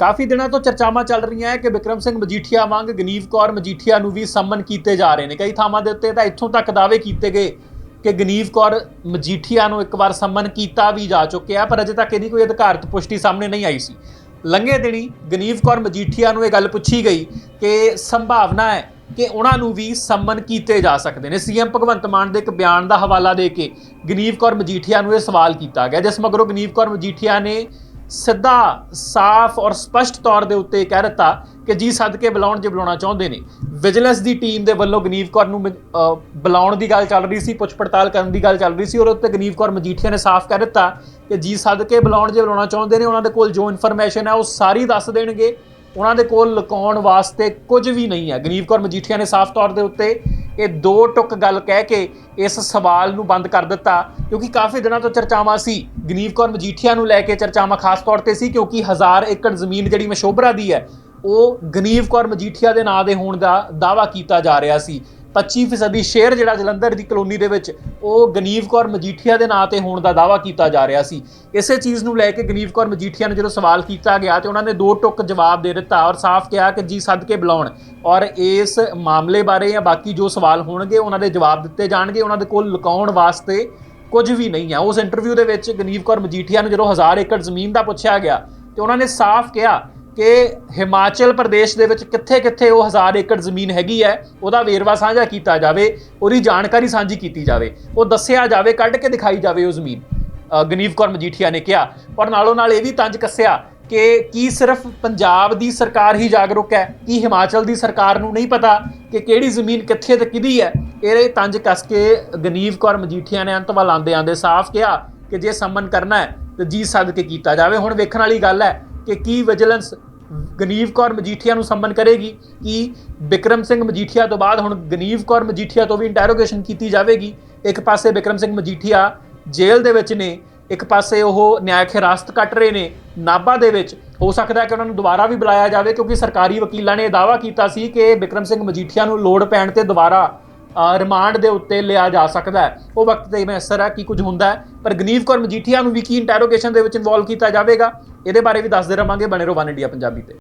ਕਾਫੀ ਦਿਨਾਂ ਤੋਂ ਚਰਚਾਵਾਂ ਚੱਲ ਰਹੀਆਂ ਹੈ ਕਿ ਵਿਕਰਮ ਸਿੰਘ ਮਜੀਠੀਆ ਵਾਂਗ ਗਨੀਵ ਕੌਰ ਮਜੀਠੀਆ ਨੂੰ ਵੀ ਸੰਮਨ ਕੀਤੇ ਜਾ ਰਹੇ ਨੇ। ਕਈ ਥਾਵਾਂ ਦੇ ਉੱਤੇ ਤਾਂ ਇੱਥੋਂ ਤੱਕ ਦਾਅਵੇ ਕੀਤੇ ਗਏ ਕਿ ਗਨੀਵ ਕੌਰ ਮਜੀਠੀਆ ਨੂੰ ਇੱਕ ਵਾਰ ਸੰਮਨ ਕੀਤਾ ਵੀ ਜਾ ਚੁੱਕਿਆ, ਪਰ ਅਜੇ ਤੱਕ ਇਹਦੀ ਕੋਈ ਅਧਿਕਾਰਤ ਪੁਸ਼ਟੀ ਸਾਹਮਣੇ ਨਹੀਂ ਆਈ ਸੀ। ਲੰਘੇ ਦਿਨੀ ਗਨੀਵ ਕੌਰ ਮਜੀਠੀਆ ਨੂੰ ਇਹ ਗੱਲ ਪੁੱਛੀ ਗਈ ਕਿ ਸੰਭਾਵਨਾ ਹੈ ਕਿ ਉਹਨਾਂ ਨੂੰ ਵੀ ਸੰਮਨ ਕੀਤੇ ਜਾ ਸਕਦੇ ਨੇ। ਸੀਐਮ ਭਗਵੰਤ ਮਾਨ ਦੇ ਇੱਕ ਬਿਆਨ ਦਾ ਹਵਾਲਾ ਦੇ ਕੇ ਗਨੀਵ ਕੌਰ ਮਜੀਠੀਆ ਨੂੰ ਇਹ ਸਵਾਲ ਕੀਤਾ ਗਿਆ, ਜਿਸ ਮਗਰੋਂ ਗਨੀਵ ਕੌਰ ਮਜੀਠੀਆ ਨੇ ਸਿੱਧਾ ਸਾਫ਼ ਔਰ ਸਪਸ਼ਟ ਤੌਰ ਦੇ ਉੱਤੇ ਕਹਿ ਦਿੱਤਾ ਕਿ ਜੀ ਸਦਕੇ ਬੁਲਾਉਣ ਜੇ ਬੁਲਾਉਣਾ ਚਾਹੁੰਦੇ ਨੇ। ਵਿਜੀਲੈਂਸ ਦੀ ਟੀਮ ਦੇ ਵੱਲੋਂ ਗਨੀਵ ਕੌਰ ਨੂੰ ਅਹ, ਬੁਲਾਉਣ ਦੀ ਗੱਲ ਚੱਲ ਰਹੀ ਸੀ ਪੁੱਛ ਪੜਤਾਲ ਕਰਨ ਦੀ ਗੱਲ ਚੱਲ ਰਹੀ ਸੀ ਔਰ ਉੱਤੇ ਗਨੀਵ ਕੌਰ ਮਜੀਠੀਆ ਨੇ ਸਾਫ਼ ਕਹਿ ਦਿੱਤਾ ਕਿ ਜੀ ਸਦਕੇ ਬੁਲਾਉਣ ਜੇ ਬੁਲਾਉਣਾ ਚਾਹੁੰਦੇ ਨੇ ਉਹਨਾਂ ਦੇ ਕੋਲ ਜੋ ਇਨਫੋਰਮੇਸ਼ਨ ਹੈ ਉਹ ਸਾਰੀ ਦੱਸ ਦੇਣਗੇ। ਉਹਨਾਂ ਦੇ ਕੋਲ ਲੁਕਾਉਣ ਵਾਸਤੇ ਕੁਝ ਵੀ ਨਹੀਂ ਹੈ। ਗਨੀਵ ਕੌਰ ਮਜੀਠੀਆ ਨੇ ਸਾਫ਼ ਤੌਰ ਦੇ ਉੱਤੇ ਇਹ ਦੋ ਟੁਕ ਗੱਲ ਕਹਿ ਕੇ ਇਸ ਸਵਾਲ ਨੂੰ ਬੰਦ ਕਰ ਦਿੱਤਾ, ਕਿਉਂਕਿ ਕਾਫੀ ਦਿਨਾਂ ਤੋਂ ਚਰਚਾਵਾਂ ਸੀ। ਗਨੀਵ ਕੌਰ ਮਜੀਠੀਆ ਨੂੰ ਲੈ ਕੇ ਚਰਚਾਵਾਂ ਖਾਸ ਤੌਰ ਤੇ ਸੀ, ਕਿਉਂਕਿ ਹਜ਼ਾਰ ਏਕੜ ਜ਼ਮੀਨ ਜਿਹੜੀ ਮਸ਼ੋਬਰਾ ਦੀ ਹੈ, ਉਹ ਗਨੀਵ ਕੌਰ ਮਜੀਠੀਆ ਦੇ ਨਾਂ ਦੇ ਹੋਣ ਦਾ ਦਾਵਾ ਕੀਤਾ ਜਾ ਰਿਹਾ ਸੀ। 25% ਸ਼ੇਅਰ ਜਿਹੜਾ ਜਲੰਧਰ ਦੀ ਕਲੋਨੀ ਦੇ ਵਿੱਚ ਉਹ ਗਨੀਵ ਕੌਰ ਮਜੀਠੀਆ ਦੇ ਨਾਂ ਤੇ ਹੋਣ ਦਾ ਦਾਵਾ ਕੀਤਾ ਜਾ ਰਿਹਾ ਸੀ। ਇਸੇ ਚੀਜ਼ ਨੂੰ ਲੈ ਕੇ ਗਨੀਵ ਕੌਰ ਮਜੀਠੀਆ ਨੂੰ ਜਦੋਂ ਸਵਾਲ ਕੀਤਾ ਗਿਆ ਤੇ ਉਹਨਾਂ ਨੇ ਦੋ ਟੁਕ ਜਵਾਬ ਦੇ ਦਿੱਤਾ ਔਰ ਸਾਫ਼ ਕਿਹਾ ਕਿ ਜੀ ਸਦਕੇ ਬੁਲਾਉਣ ਔਰ ਇਸ ਮਾਮਲੇ ਬਾਰੇ ਜਾਂ ਬਾਕੀ ਜੋ ਸਵਾਲ ਹੋਣਗੇ ਉਹਨਾਂ ਦੇ ਜਵਾਬ ਦਿੱਤੇ ਜਾਣਗੇ। ਉਹਨਾਂ ਦੇ ਕੋਲ ਲੁਕਾਉਣ ਵਾਸਤੇ ਕੁਝ ਵੀ ਨਹੀਂ ਹੈ ਉਸ ਇੰਟਰਵਿਊ ਦੇ ਵਿੱਚ ਗਨੀਵ ਕੌਰ ਮਜੀਠੀਆ ਨੂੰ ਜਦੋਂ ਹਜ਼ਾਰ ਏਕੜ ਜ਼ਮੀਨ ਦਾ ਪੁੱਛਿਆ ਗਿਆ ਤੇ ਉਹਨਾਂ ਨੇ ਸਾਫ਼ ਕਿਹਾ ਕਿ ਹਿਮਾਚਲ ਪ੍ਰਦੇਸ਼ ਦੇ ਵਿੱਚ ਕਿੱਥੇ-ਕਿੱਥੇ ਉਹ ਹਜ਼ਾਰ ਏਕੜ ਜ਼ਮੀਨ ਹੈਗੀ ਹੈ, ਉਹਦਾ ਵੇਰਵਾ ਸਾਂਝਾ ਕੀਤਾ ਜਾਵੇ, ਉਹਦੀ ਜਾਣਕਾਰੀ ਸਾਂਝੀ ਕੀਤੀ ਜਾਵੇ, ਉਹ ਦੱਸਿਆ ਜਾਵੇ, ਕੱਢ ਕੇ ਦਿਖਾਈ ਜਾਵੇ ਉਹ ਜ਼ਮੀਨ। ਗਨੀਵ ਕੌਰ ਮਜੀਠੀਆ ਨੇ ਕਿਹਾ ਔਰ ਨਾਲੋਂ ਨਾਲ ਇਹ ਵੀ ਤੰਜ ਕੱਸਿਆ ਕਿ ਕੀ ਸਿਰਫ ਪੰਜਾਬ ਦੀ ਸਰਕਾਰ ਹੀ ਜਾਗਰੂਕ ਹੈ, ਕੀ ਹਿਮਾਚਲ ਦੀ ਸਰਕਾਰ ਨੂੰ ਨਹੀਂ ਪਤਾ ਕਿ ਕਿਹੜੀ ਜ਼ਮੀਨ ਕਿੱਥੇ ਤੇ ਕਿਹਦੀ ਹੈ? ਇਹ ਤੰਜ ਕੱਸ ਕੇ ਗਨੀਵ ਕੌਰ ਮਜੀਠੀਆ ਨੇ ਅੰਤ ਵੱਲ ਆਂਦੇ ਆਂਦੇ ਸਾਫ਼ ਕਿਹਾ ਕਿ ਜੇ ਸੰਮਨ ਕਰਨਾ ਹੈ, ਤੇ ਜੀ ਸੱਦ ਕੀਤਾ ਜਾਵੇ। ਹੁਣ ਵੇਖਣ ਵਾਲੀ ਗੱਲ ਹੈ ਕਿ ਕੀ ਵਿਜੀਲੈਂਸ ਗਨੀਵ ਕੌਰ ਮਜੀਠੀਆ ਨੂੰ ਸੰਮਨ ਕਰੇਗੀ ਕਿ ਬਿਕਰਮ ਸਿੰਘ ਮਜੀਠੀਆ ਤੋਂ ਬਾਅਦ ਹੁਣ ਗਨੀਵ ਕੌਰ ਮਜੀਠੀਆ ਤੋਂ ਵੀ ਇੰਟਰੋਗੇਸ਼ਨ ਕੀਤੀ ਜਾਵੇਗੀ। ਇੱਕ ਪਾਸੇ ਬਿਕਰਮ ਸਿੰਘ ਮਜੀਠੀਆ ਜੇਲ੍ਹ ਦੇ ਵਿੱਚ ਨੇ, ਇੱਕ ਪਾਸੇ ਉਹ ਨਿਆਇਕ ਹਿਰਾਸਤ ਕੱਟ ਰਹੇ ਨੇ, ਨਾਭਾ ਦੇ ਵਿੱਚ। ਹੋ ਸਕਦਾ ਹੈ ਕਿ ਉਹਨਾਂ ਨੂੰ ਦੁਬਾਰਾ ਵੀ ਬੁਲਾਇਆ ਜਾਵੇ ਕਿਉਂਕਿ ਸਰਕਾਰੀ ਵਕੀਲਾਂ ਨੇ ਇਹ ਦਾਅਵਾ ਕੀਤਾ ਸੀ ਕਿ ਬਿਕਰਮ ਸਿੰਘ ਮਜੀਠੀਆ ਨੂੰ ਲੋੜ ਪੈਣ ਤੇ ਦੁਬਾਰਾ ਰਿਮਾਂਡ ਦੇ ਉੱਤੇ ਲਿਆ ਜਾ ਸਕਦਾ ਹੈ। ਉਹ ਵਕਤ ਤੇ ਮੈਸਰ ਹੈ ਕਿ ਕੁਝ ਹੁੰਦਾ ਹੈ। ਪਰ ਗਨੀਵ ਕੌਰ ਮਜੀਠੀਆ ਨੂੰ ਵੀ ਕੀ ਇੰਟਰੋਗੇਸ਼ਨ ਦੇ ਵਿੱਚ ਇਨਵੋਲਵ ਕੀਤਾ ਜਾਵੇਗਾ, ਇਹਦੇ ਬਾਰੇ ਵੀ ਦੱਸਦੇ ਰਵਾਂਗੇ ਬਣੇ ਰਹੋ ਵਨ ਇੰਡੀਆ ਪੰਜਾਬੀ ਤੇ।